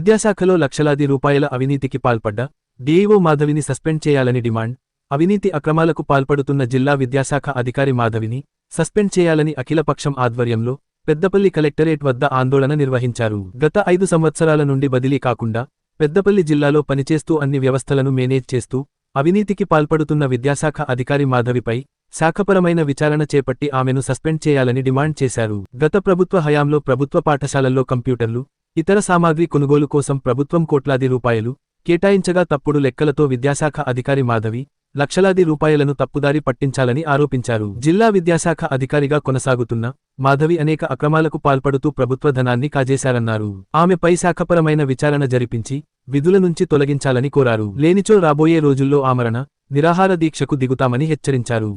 విద్యాశాఖలో లక్షలాది రూపాయల అవినీతికి పాల్పడ్డ డీఈఓ మాధవిని సస్పెండ్ చేయాలని డిమాండ్ అవినీతి అక్రమాలకు పాల్పడుతున్న జిల్లా విద్యాశాఖ అధికారి మాధవిని సస్పెండ్ చేయాలని అఖిలపక్షం ఆధ్వర్యంలో పెద్దపల్లి కలెక్టరేట్ వద్ద ఆందోళన నిర్వహించారు. గత ఐదు సంవత్సరాల నుండి బదిలీ కాకుండా పెద్దపల్లి జిల్లాలో పనిచేస్తూ అన్ని వ్యవస్థలను మేనేజ్ చేస్తూ అవినీతికి పాల్పడుతున్న విద్యాశాఖ అధికారి మాధవిపై శాఖపరమైన విచారణ చేపట్టి ఆమెను సస్పెండ్ చేయాలని డిమాండ్ చేశారు. గత ప్రభుత్వ హయాంలో ప్రభుత్వ పాఠశాలల్లో కంప్యూటర్లు ఇతర సామాగ్రి కొనుగోలు కోసం ప్రభుత్వం కోట్లాది రూపాయలు కేటాయించగా తప్పుడు లెక్కలతో విద్యాశాఖ అధికారి మాధవి లక్షలాది రూపాయలను తప్పుదారి పట్టించాలని ఆరోపించారు. జిల్లా విద్యాశాఖ అధికారిగా కొనసాగుతున్న మాధవి అనేక అక్రమాలకు పాల్పడుతూ ప్రభుత్వ ధనాన్ని కాజేశారన్నారు. ఆమెపై శాఖపరమైన విచారణ జరిపించి విధుల నుంచి తొలగించాలని కోరారు. లేనిచో రాబోయే రోజుల్లో ఆమరణ నిరాహార దీక్షకు దిగుతామని హెచ్చరించారు.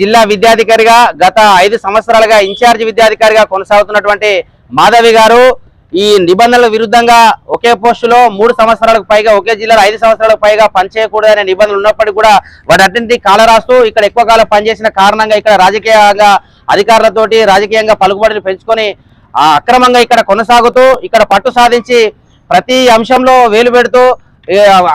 జిల్లా విద్యాధికారిగా గత ఐదు సంవత్సరాలుగా ఇన్ఛార్జ్ విద్యాధికారిగా కొనసాగుతున్నటువంటి మాధవి గారు ఈ నిబంధనల విరుద్ధంగా ఒకే పోస్టులో మూడు సంవత్సరాలకు పైగా ఒకే జిల్లాలో ఐదు సంవత్సరాలకు పైగా పనిచేయకూడదనే నిబంధనలు ఉన్నప్పటికీ కూడా వాటన్నింటి కాలరాస్తూ ఇక్కడ ఎక్కువ కాలం పనిచేసిన కారణంగా ఇక్కడ రాజకీయంగా అధికారులతోటి రాజకీయంగా పలుకుబడులు పెంచుకొని అక్రమంగా ఇక్కడ కొనసాగుతూ ఇక్కడ పట్టు సాధించి ప్రతి అంశంలో వేలు పెడుతూ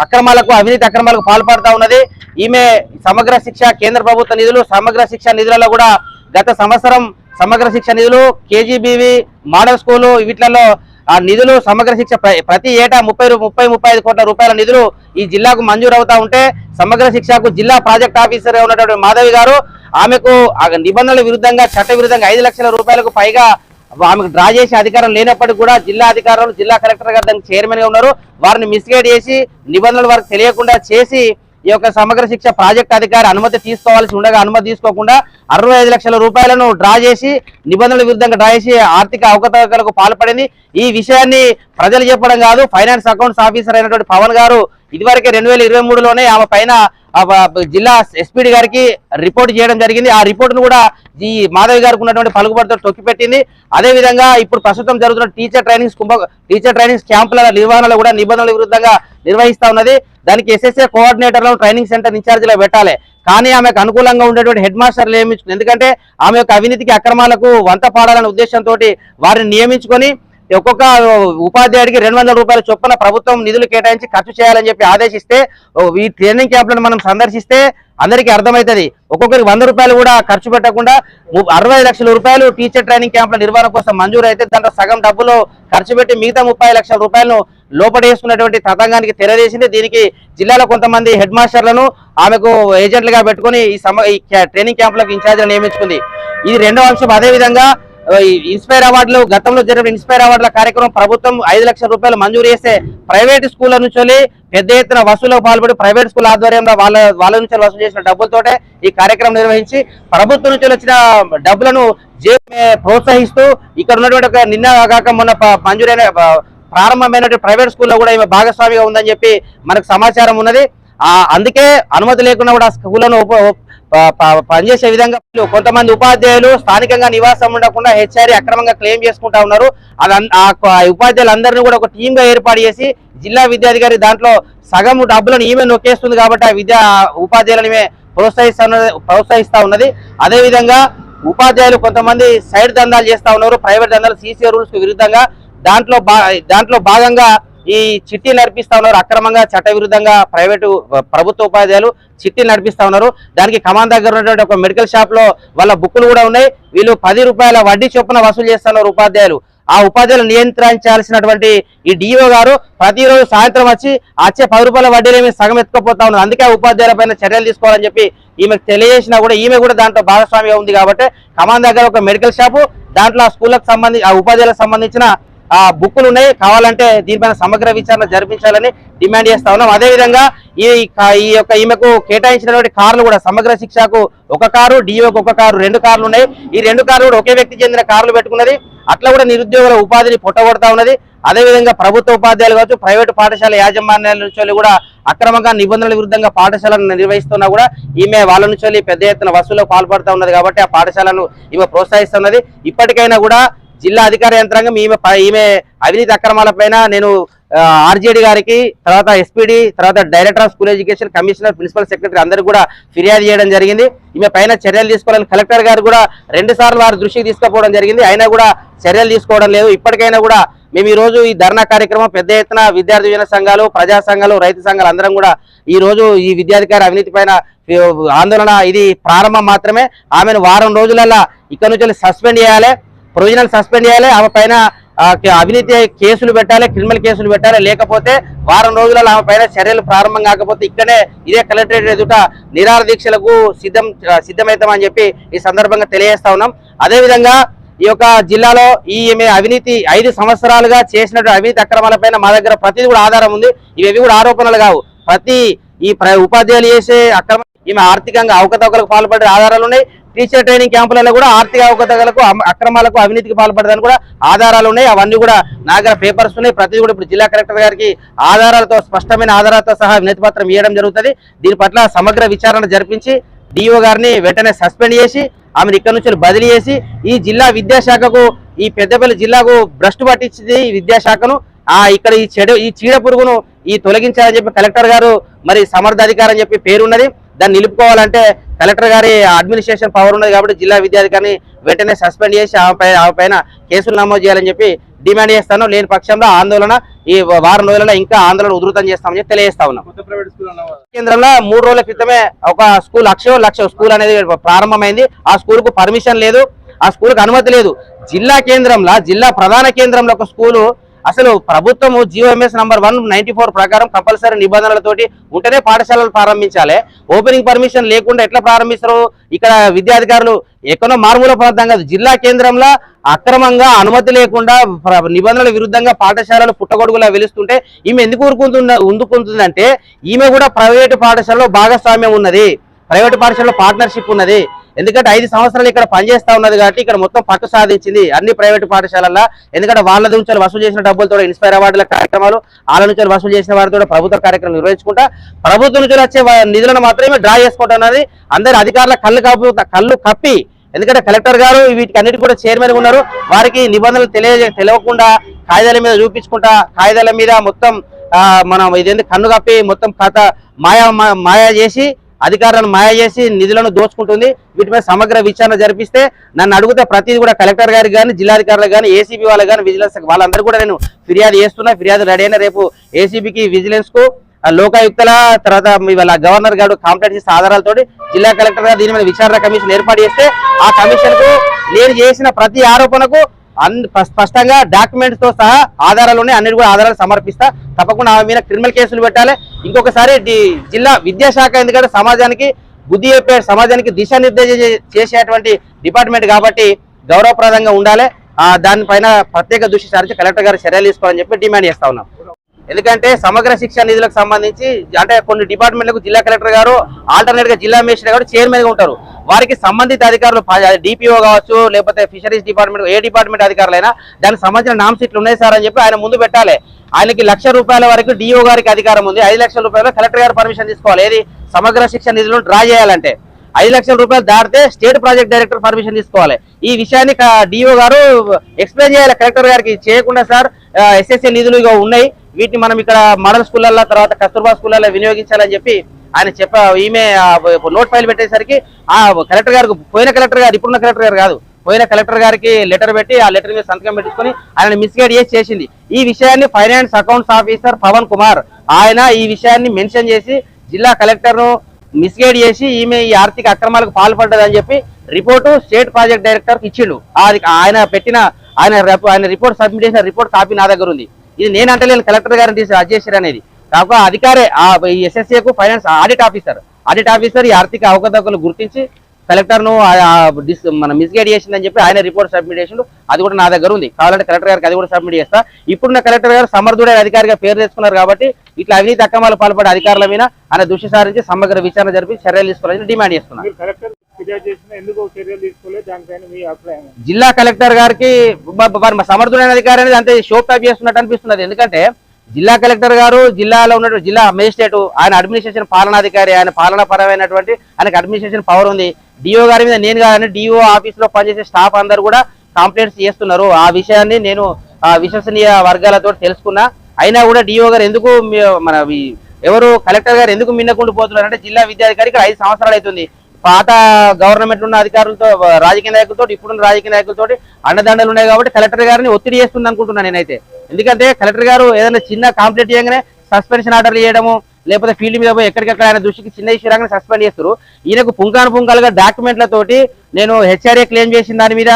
అక్రమాలకు అవినీతి అక్రమాలకు పాల్పడుతూ ఉన్నది. ఈమె సమగ్ర శిక్ష కేంద్ర ప్రభుత్వ నిధులు సమగ్ర శిక్ష నిధులలో కూడా గత సంవత్సరం సమగ్ర శిక్ష నిధులు కేజీబీవి మోడల్ స్కూలు వీటిలలో ఆ నిధులు సమగ్ర శిక్ష ప్రతి ఏటా ముప్పై ముప్పై ముప్పై ఐదు కోట్ల రూపాయల నిధులు ఈ జిల్లాకు మంజూరు అవుతా ఉంటే సమగ్ర శిక్షకు జిల్లా ప్రాజెక్ట్ ఆఫీసర్ ఉన్నటువంటి మాధవి గారు ఆమెకు ఆ నిబంధనల విరుద్ధంగా చట్ట విరుద్ధంగా ఐదు లక్షల రూపాయలకు పైగా ఆమెకు డ్రా చేసే అధికారం లేనప్పటికీ కూడా జిల్లా అధికారులు జిల్లా కలెక్టర్ గారు దానికి చైర్మన్గా ఉన్నారు. వారిని మిస్గైడ్ చేసి నిబంధనలు వారికి తెలియకుండా చేసి ఈ యొక్క సమగ్ర శిక్ష ప్రాజెక్ట్ అధికారి అనుమతి తీసుకోవాల్సి ఉండగా అనుమతి తీసుకోకుండా అరవై ఐదు లక్షల రూపాయలను డ్రా చేసి నిబంధనల విరుద్ధంగా డ్రా చేసి ఆర్థిక అవకతవకలకు పాల్పడింది ఈ విషయాన్ని ప్రజలు చెప్పడం కాదు. ఫైనాన్స్ అకౌంట్స్ ఆఫీసర్ అయినటువంటి పవన్ గారు ఇదివరకే రెండు వేల ఇరవై మూడులోనే ఆమె పైన ఆ జిల్లా ఎస్పీడి గారికి రిపోర్ట్ చేయడం జరిగింది. ఆ రిపోర్ట్ను కూడా ఈ మాధవి గారికి ఉన్నటువంటి పలుకుబడితో తొక్కిపెట్టింది. అదే విధంగా ఇప్పుడు ప్రస్తుతం జరుగుతున్న టీచర్ ట్రైనింగ్స్ కుంభ టీచర్ ట్రైనింగ్స్ క్యాంపుల నిర్వహణలో కూడా నిబంధనల విరుద్ధంగా నిర్వహిస్తా ఉన్నది. దానికి ఎస్ఎస్ఏ కోఆర్డినేటర్లను ట్రైనింగ్ సెంటర్ ఇన్ఛార్జిలో పెట్టాలి. కానీ ఆమెకు అనుకూలంగా ఉండేటువంటి హెడ్ మాస్టర్లు నియమించుకుని ఎందుకంటే ఆమె యొక్క అవినీతికి అక్రమాలకు వంత పాడాలనే ఉద్దేశంతో వారిని నియమించుకొని ఒక్కొక్క ఉపాధ్యాయుడికి రెండు వందల రూపాయల చొప్పున ప్రభుత్వం నిధులు కేటాయించి ఖర్చు చేయాలని చెప్పి ఆదేశిస్తే ఈ ట్రైనింగ్ క్యాంపులను మనం సందర్శిస్తే అందరికీ అర్థమవుతుంది ఒక్కొక్కరికి వంద రూపాయలు కూడా ఖర్చు పెట్టకుండా అరవై లక్షల రూపాయలు టీచర్ ట్రైనింగ్ క్యాంపుల నిర్వహణ కోసం మంజూరు అయితే దాంట్లో సగం డబ్బులు ఖర్చు పెట్టి మిగతా ముప్పై లక్షల రూపాయలను లోపడేసుకున్నటువంటి తతంగానికి తెరవేసింది దీనికి జిల్లాలో కొంతమంది హెడ్ మాస్టర్లను ఆమెకు ఏజెంట్లుగా పెట్టుకుని ఈ సమ ఈ ట్రైనింగ్ క్యాంపులకు ఇన్ఛార్జ్లను నియమించుకుంది. ఇది రెండవ అంశం. అదే విధంగా ఇన్స్పైర్ అవార్డులు గతంలో జరిగిన ఇన్స్పైర్ అవార్డుల కార్యక్రమం ప్రభుత్వం ఐదు లక్షల రూపాయలు మంజూరు చేస్తే ప్రైవేట్ స్కూళ్ళ నుంచి పెద్ద ఎత్తున వసూలకు పాల్పడి ప్రైవేట్ స్కూల్ ఆధ్వర్యంలో వాళ్ళ వాళ్ళ నుంచి వసూలు చేసిన డబ్బులతోటే ఈ కార్యక్రమం నిర్వహించి ప్రభుత్వం నుంచి వచ్చిన డబ్బులను జే- ప్రోత్సహిస్తూ ఇక్కడ ఉన్నటువంటి ఒక నిన్న కాక మొన్న మంజూరైన ప్రారంభమైనటువంటి ప్రైవేట్ స్కూల్లో కూడా ఈమె భాగస్వామిగా ఉందని చెప్పి మనకు సమాచారం ఉన్నది. అందుకే అనుమతి లేకుండా కూడా స్కూళ్ళను స్కూళ్ళను పనిచేసే విధంగా కొంతమంది ఉపాధ్యాయులు స్థానికంగా నివాసం ఉండకుండా హెచ్ఆర్ఏ అక్రమంగా క్లెయిమ్ చేసుకుంటా ఉన్నారు. అది అన్- ఆ ఉపాధ్యాయులందరినీ కూడా ఒక టీమ్గా ఏర్పాటు చేసి జిల్లా విద్యాధికారి దాంట్లో సగం డబ్బులను ఈమె నొక్కేస్తుంది కాబట్టి ఆ విద్యా ఉపాధ్యాయులను ప్రోత్సహిస్తున్నది ప్రోత్సహిస్తా ప్రోత్సహిస్తా ఉన్నది. అదేవిధంగా ఉపాధ్యాయులు కొంతమంది సైడ్ దందాలు చేస్తా ఉన్నారు. ప్రైవేట్ దందాలు సీసీ రూల్స్కు విరుద్ధంగా దాంట్లో బా దాంట్లో భాగంగా ఈ చిట్టి నడిపిస్తా ఉన్నారు. అక్రమంగా చట్టవిరుద్ధంగా ప్రైవేటు ప్రభుత్వ ఉపాధ్యాయులు చిట్టి నడిపిస్తా ఉన్నారు. దానికి కమాన్ దగ్గర ఉన్నటువంటి ఒక మెడికల్ షాప్లో వాళ్ళ బుక్కులు కూడా ఉన్నాయి. వీళ్ళు పది రూపాయల వడ్డీ చొప్పున వసూలు చేస్తున్నారు ఉపాధ్యాయులు. ఆ ఉపాధ్యాయులు నియంత్రించాల్సినటువంటి ఈ డిఓ గారు ప్రతిరోజు సాయంత్రం వచ్చి వచ్చే పది రూపాయల వడ్డీలేమి సగం ఎత్తుకుపోతా ఉన్నారు. అందుకే ఉపాధ్యాయుల పైన చర్యలు తీసుకోవాలని చెప్పి ఈమెకు తెలియజేసినా కూడా ఈమె కూడా దాంట్లో భాగస్వామిగా ఉంది కాబట్టి కమాన్ దగ్గర ఒక మెడికల్ షాపు దాంట్లో ఆ స్కూళ్ళకు సంబంధించి ఆ ఉపాధ్యాయులకు సంబంధించిన ఆ బుక్కులు ఉన్నాయి. కావాలంటే దీనిపైన సమగ్ర విచారణ జరిపించాలని డిమాండ్ చేస్తా ఉన్నాం. అదే విధంగా ఈ ఈ యొక్క ఈమెకు కేటాయించినటువంటి కార్లు కూడా సమగ్ర శిక్షకు ఒక కారు డిఓకి ఒక కారు రెండు కార్లు ఉన్నాయి. ఈ రెండు కార్లు కూడా ఒకే వ్యక్తి చెందిన కార్లు పెట్టుకున్నది. అట్లా కూడా నిరుద్యోగుల ఉపాధిని పొట్టగొడతా ఉన్నది. అదే విధంగా ప్రభుత్వ ఉపాధ్యాయులు కావచ్చు ప్రైవేటు పాఠశాల యాజమాన్యాల నుంచి కూడా అక్రమంగా నిబంధనల విరుద్ధంగా పాఠశాలను నిర్వహిస్తున్నా కూడా ఈమె వాళ్ళ నుంచి పెద్ద ఎత్తున వసూలకు పాల్పడుతూ ఉన్నది కాబట్టి ఆ పాఠశాలను ఈమె ప్రోత్సహిస్తున్నది. ఇప్పటికైనా కూడా జిల్లా అధికార యంత్రాంగం ఈమె ఈమె అవినీతి అక్రమాలపైన నేను ఆర్జేడి గారికి తర్వాత ఎస్పీడి తర్వాత director of school education commissioner principal secretary అందరూ కూడా ఫిర్యాదు చేయడం జరిగింది. ఈమె పైన చర్యలు తీసుకోవాలని కలెక్టర్ గారు కూడా రెండు సార్లు వారి దృష్టికి తీసుకుపోవడం జరిగింది. అయినా కూడా చర్యలు తీసుకోవడం లేదు. ఇప్పటికైనా కూడా మేము ఈ రోజు ఈ ధర్నా కార్యక్రమం పెద్ద ఎత్తున విద్యార్థి యూనియన్ సంఘాలు ప్రజా సంఘాలు రైతు సంఘాలు అందరం కూడా ఈ రోజు ఈ విద్యాధికారి అవినీతి పైన ఆందోళన ఇది ప్రారంభం మాత్రమే. ఆమెను వారం రోజులలో ఇక్కడ నుంచి సస్పెండ్ చేయాలి. ప్రొవిజనల్ సస్పెండ్ చేయాలి ఆమె పైన అవినీతి కేసులు పెట్టాలి క్రిమినల్ కేసులు పెట్టాలి లేకపోతే వారం రోజులలో ఆమె పైన చర్యలు ప్రారంభం కాకపోతే ఇక్కడే ఇదే కలెక్టరేట్ ఎదుట నిరాహార దీక్షలకు సిద్ధం సిద్ధమవుతామని చెప్పి ఈ సందర్భంగా తెలియజేస్తా ఉన్నాం. అదేవిధంగా ఈ యొక్క జిల్లాలో ఈ ఈమె అవినీతి ఐదు సంవత్సరాలుగా చేసినటువంటి అవినీతి అక్రమాలపైన మా దగ్గర ప్రతిది కూడా ఆధారం ఉంది. ఇవేవి కూడా ఆరోపణలు కావు. ప్రతి ఈ ఉపాధ్యాయులు చేసే అక్రమ ఈమె ఆర్థికంగా అవకతవకలకు పాల్పడే ఆధారాలు ఉన్నాయి. టీచర్ ట్రైనింగ్ క్యాంపులలో కూడా ఆర్థిక అవకతవకలకు అక్రమాలకు అవినీతికి పాల్పడదని కూడా ఆధారాలు ఉన్నాయి. అవన్నీ కూడా నాగర పేపర్స్ ఉన్నాయి. ప్రతిదీ కూడా ఇప్పుడు జిల్లా కలెక్టర్ గారికి ఆధారాలతో స్పష్టమైన ఆధారాలతో సహా వినతి పత్రం ఇవ్వడం జరుగుతుంది. దీని పట్ల సమగ్ర విచారణ జరిపించి డిఓ గారిని వెంటనే సస్పెండ్ చేసి ఆమెను ఇక్కడ నుంచి బదిలీ చేసి ఈ జిల్లా విద్యాశాఖకు ఈ పెద్దపల్లి జిల్లాకు భ్రష్టు పట్టించింది ఈ విద్యాశాఖను. ఆ ఇక్కడ ఈ చెడు ఈ చీడ పురుగును ఈ తొలగించాలని చెప్పి కలెక్టర్ గారు మరి సమర్థ అధికారం అని చెప్పి పేరున్నది. దాన్ని నిలుపుకోవాలంటే కలెక్టర్ గారి అడ్మినిస్ట్రేషన్ పవర్ ఉన్నది కాబట్టి జిల్లా విద్యాధికారిని వెంటనే సస్పెండ్ చేసి ఆమె పైన కేసులు నమోదు చేయాలని చెప్పి డిమాండ్ చేస్తాను. లేని పక్షంలో ఆందోళన ఈ వారం రోజులలో ఇంకా ఆందోళన ఉధృతం చేస్తామని చెప్పి తెలియజేస్తా ఉన్నాం. కేంద్రంలో మూడు రోజుల క్రితమే ఒక స్కూల్ లక్ష లక్ష స్కూల్ అనేది ప్రారంభమైంది. ఆ స్కూల్ పర్మిషన్ లేదు. ఆ స్కూల్కు అనుమతి లేదు. జిల్లా కేంద్రంలో జిల్లా ప్రధాన కేంద్రంలో ఒక స్కూలు అసలు ప్రభుత్వము GOMS number one ninety four ప్రకారం కంపల్సరీ నిబంధనలతోటి ఉంటేనే పాఠశాలలు ప్రారంభించాలి. ఓపెనింగ్ పర్మిషన్ లేకుండా ఎట్లా ప్రారంభిస్తారు? ఇక్కడ విద్యాధికారులు ఎక్కడో మారుమూల ప్రాంతం కాదు జిల్లా కేంద్రంలో అక్రమంగా అనుమతి లేకుండా నిబంధనల విరుద్ధంగా పాఠశాలలు పుట్టగొడుగులా వెలుస్తుంటే ఈమె ఎందుకు ఊరుకుంటుంద ఉందుకుంటుందంటే ఈమె కూడా ప్రైవేటు పాఠశాలలో భాగస్వామ్యం ఉన్నది. ప్రైవేటు పాఠశాలలో పార్ట్నర్షిప్ ఉన్నది. ఎందుకంటే ఐదు సంవత్సరాలు ఇక్కడ పనిచేస్తా ఉన్నది కాబట్టి ఇక్కడ మొత్తం పట్టు సాధించింది. అన్ని ప్రైవేట్ పాఠశాలల్లో. ఎందుకంటే వాళ్ళ నుంచి వసూలు చేసిన డబ్బులతో ఇన్స్పైర్ అవార్డుల కార్యక్రమాలు వాళ్ళ నుంచి వసూలు చేసిన వారితో ప్రభుత్వ కార్యక్రమం నిర్వహించుకుంటా ప్రభుత్వం నుంచి వచ్చే నిధులను మాత్రమే డ్రా చేసుకుంటున్నది. అందరి అధికారుల కళ్ళు కప్పు కళ్ళు కప్పి ఎందుకంటే కలెక్టర్ గారు వీటికి అన్నిటి కూడా చైర్మన్ ఉన్నారు. వారికి నిబంధనలు తెలియ తెలియకుండా కాగితాల మీద చూపించుకుంటా కాగితాల మీద మొత్తం మనం ఇదేంటి కన్ను కప్పి మొత్తం కథ మాయా మా- మాయా చేసి అధికారులను మాయ చేసి నిధులను దోచుకుంటుంది. వీటి మీద సమగ్ర విచారణ జరిపిస్తే నన్ను అడిగితే ప్రతిదీ కూడా కలెక్టర్ గారికి కానీ జిల్లాధికారులకు కానీ ఏసీబీ వాళ్ళకి కానీ విజిలెన్స్ వాళ్ళందరూ కూడా నేను ఫిర్యాదు చేస్తున్నా. ఫిర్యాదు రెడీ అయిన రేపు ఏసీబీకి విజిలెన్స్కు లోకాయుక్తల తర్వాత వాళ్ళ గవర్నర్ గారు కాంప్లైంట్ చేసిన ఆధారాలతోటి జిల్లా కలెక్టర్ గారు దీని మీద విచారణ కమిషన్ ఏర్పాటు చేస్తే ఆ కమిషన్కు నేను చేసిన ప్రతి ఆరోపణకు స్పష్టంగా డాక్యుమెంట్స్తో సహా ఆధారాలు ఉన్నాయి అన్నిటి కూడా ఆధారాలు సమర్పిస్తా. తప్పకుండా ఆమె మీద క్రిమినల్ కేసులు పెట్టాలి. ఇంకొకసారి జిల్లా విద్యాశాఖ ఎందుకంటే సమాజానికి బుద్ధి చెప్పే సమాజానికి దిశానిర్దేశం చేసేటువంటి డిపార్ట్మెంట్ కాబట్టి గౌరవప్రదంగా ఉండాలి. ఆ దానిపైన ప్రత్యేక దృష్టి సారించి కలెక్టర్ గారు చర్యలు తీసుకోవాలని చెప్పి డిమాండ్ చేస్తా ఉన్నాం. ఎందుకంటే సమగ్ర శిక్షణ నిధులకు సంబంధించి అంటే కొన్ని డిపార్ట్మెంట్లకు జిల్లా కలెక్టర్ గారు ఆల్టర్నేట్గా జిల్లా మేజిస్ట్రేట్ గారు చైర్మన్గా ఉంటారు. వారికి సంబంధిత అధికారులు డిపిఓ కావచ్చు లేకపోతే ఫిషరీస్ డిపార్ట్మెంట్ ఏ డిపార్ట్మెంట్ అధికారులైనా దానికి సంబంధించిన నామ్ సీట్లు ఉన్నాయి సార్ అని చెప్పి ఆయన ముందు పెట్టాలి. ఆయనకి లక్ష రూపాయల వరకు డిఓ గారికి అధికారం ఉంది. ఐదు లక్షల రూపాయలు కలెక్టర్ గారు పర్మిషన్ తీసుకోవాలి. ఏది? సమగ్ర శిక్షణ నిధులను డ్రా చేయాలంటే. ఐదు లక్షల రూపాయలు దాటితే స్టేట్ ప్రాజెక్ట్ డైరెక్టర్ పర్మిషన్ తీసుకోవాలి. ఈ విషయాన్ని డిఓ గారు ఎక్స్ప్లెయిన్ చేయాలి. కలెక్టర్ గారికి చేయకుండా సార్ ఎస్ఎస్ఎల్ నిధులు ఉన్నాయి. వీటిని మనం ఇక్కడ మోడల్ స్కూళ్ళల్లో తర్వాత కస్తూర్బా స్కూళ్ళల్లో వినియోగించాలని చెప్పి ఆయన చెప్ప ఈమె నోట్ ఫైల్ పెట్టేసరికి ఆ కలెక్టర్ గారికి పోయిన కలెక్టర్ గారు ఇప్పుడున్న కలెక్టర్ గారు కాదు పోయిన కలెక్టర్ గారికి లెటర్ పెట్టి ఆ లెటర్ మీద సంతకం పెట్టించుకొని ఆయన మిస్గైడ్ చేసి చేసింది. ఈ విషయాన్ని finance accounts officer Pavan Kumar ఆయన ఈ విషయాన్ని మెన్షన్ చేసి జిల్లా కలెక్టర్ను మిస్గైడ్ చేసి ఈమె ఈ ఆర్థిక అక్రమాలకు పాల్పడ్డదని చెప్పి రిపోర్టు స్టేట్ ప్రాజెక్ట్ డైరెక్టర్కి ఇచ్చిండు ఆయన పెట్టిన ఆయన రేపు- ఆయన రిపోర్ట్ సబ్మిట్ చేసిన రిపోర్ట్ కాపీ నా దగ్గర ఉంది. ఇది నేను అంటలేను కలెక్టర్ గారిని తీసి రాజేశ్వర్ అనేది. కాకపోతే అధికారే ఆ ఎస్ఎస్ఏ కు finance audit officer. Audit officer ఈ ఆర్థిక అవకతవకలు గుర్తించి కలెక్టర్ను డిస్ మన మిస్గైడ్ చేసిందని చెప్పి ఆయన రిపోర్ట్ సబ్మిట్ చేసిండు. అది కూడా నా దగ్గర ఉంది. కావాలంటే కలెక్టర్ గారికి అది కూడా సబ్మిట్ చేస్తా. ఇప్పుడున్న కలెక్టర్ గారు సమర్థుడైన అధికారిగా పేరు తెచ్చుకున్నారు కాబట్టి ఇట్లా అవినీతి అక్రమాలు పాల్పడే అధికారుల మీద ఆయన దృష్టి సారించి సమగ్ర విచారణ జరిపి చర్యలు తీసుకోవాలని డిమాండ్ చేస్తున్నారు ఫిర్యాదు ఎందుకు చర్యలు తీసుకోలేదు? దానిపైన మీ అభిప్రాయం జిల్లా కలెక్టర్ గారికి సమర్థుడైన అధికారి అనేది అంతే షో టైప్ చేస్తున్నట్టు అనిపిస్తున్నది. ఎందుకంటే జిల్లా కలెక్టర్ గారు జిల్లాలో ఉన్నటువంటి జిల్లా మేజిస్ట్రేట్ ఆయన అడ్మినిస్ట్రేషన్ పాలనాధికారి ఆయన పాలనాపరమైనటువంటి ఆయనకు అడ్మినిస్ట్రేషన్ పవర్ ఉంది. డిఓ గారి మీద నేను కానీ డిఓ ఆఫీస్లో పనిచేసే స్టాఫ్ అందరు కూడా కంప్లైంట్స్ చేస్తున్నారు. ఆ విషయాన్ని నేను ఆ విశ్వసనీయ వర్గాలతో తెలుసుకున్నా. అయినా కూడా డిఓ గారు ఎందుకు మన ఎవరు కలెక్టర్ గారు ఎందుకు మిన్నకుండా పోతున్నారు అంటే జిల్లా విద్యాధికారి ఇక్కడ ఐదు సంవత్సరాలు అవుతుంది. పాత గవర్నమెంట్ ఉన్న అధికారులతో రాజకీయ నాయకులతో ఇప్పుడున్న రాజకీయ నాయకులతో అండదండలు ఉన్నాయి కాబట్టి కలెక్టర్ గారిని ఒత్తిడి చేస్తుంది అనుకుంటున్నాను నేనైతే. ఎందుకంటే కలెక్టర్ గారు ఏదైనా చిన్న కాంప్లీట్ చేయగానే సస్పెన్షన్ ఆర్డర్లు చేయడము లేకపోతే ఫీల్డ్ మీద పోయి ఎక్కడికక్కడ ఆయన దృష్టికి చిన్న ఇష్యూ రాగానే సస్పెండ్ చేస్తారు. ఈయనకు పుంకాను పుంకాలుగా డాక్యుమెంట్లతోటి నేను హెచ్ఆర్ఏ క్లెయిమ్ చేసిన దాని మీద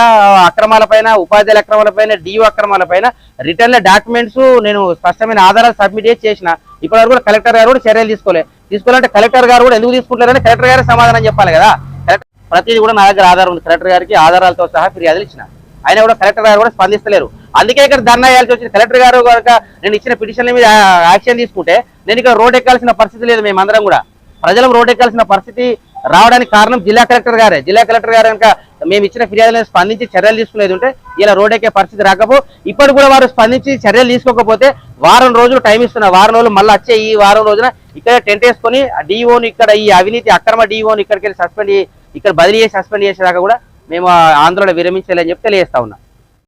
అక్రమాలపైన ఉపాధ్యాయుల అక్రమాల పైన డిఓ అక్రమాల పైన రిటర్న్ డాక్యుమెంట్స్ నేను స్పష్టమైన ఆధారాలు సబ్మిట్ చేసి చేసిన. ఇప్పటివరకు కూడా కలెక్టర్ గారు కూడా చర్యలు తీసుకోలే. తీసుకోవాలంటే కలెక్టర్ గారు కూడా ఎందుకు తీసుకుంటారని కలెక్టర్ గారే సమాధానం చెప్పాలి కదా. కలెక్టర్ ప్రతిదీ కూడా నా దగ్గర ఆధారం ఉంది. కలెక్టర్ గారికి ఆధారాలతో సహా ఫిర్యాదులు ఇచ్చిన. ఆయన కూడా కలెక్టర్ గారు కూడా స్పందిస్తలేరు. అందుకే ఇక్కడ ధర్నా వేయాల్సి వచ్చింది. కలెక్టర్ గారు కనుక నేను ఇచ్చిన పిటిషన్ల మీద యాక్షన్ తీసుకుంటే నేను ఇక్కడ రోడ్ ఎక్కాల్సిన పరిస్థితి లేదు మేమందరం కూడా. ప్రజలు రోడ్ ఎక్కాల్సిన పరిస్థితి రావడానికి కారణం జిల్లా కలెక్టర్ గారే. జిల్లా కలెక్టర్ గారు కనుక మేము ఇచ్చిన ఫిర్యాదులను స్పందించి చర్యలు తీసుకునేది ఉంటే ఇలా రోడ్ ఎక్కే పరిస్థితి రాకపో ఇప్పటి కూడా వారు స్పందించి చర్యలు తీసుకోకపోతే వారం రోజులు టైం ఇస్తున్నారు వారం రోజులు మళ్ళీ వచ్చే ఈ వారం రోజున ఇక్కడ టెంట్ వేసుకొని డిఓని ఇక్కడ ఈ అవినీతి అక్రమ డిఓని ఇక్కడికి వెళ్ళి సస్పెండ్ ఇక్కడ బదిలీ చేసి సస్పెండ్ చేసేదాకా కూడా మేము ఆందోళన విరమించాలని చెప్పి తెలియజేస్తా ఉన్నాం.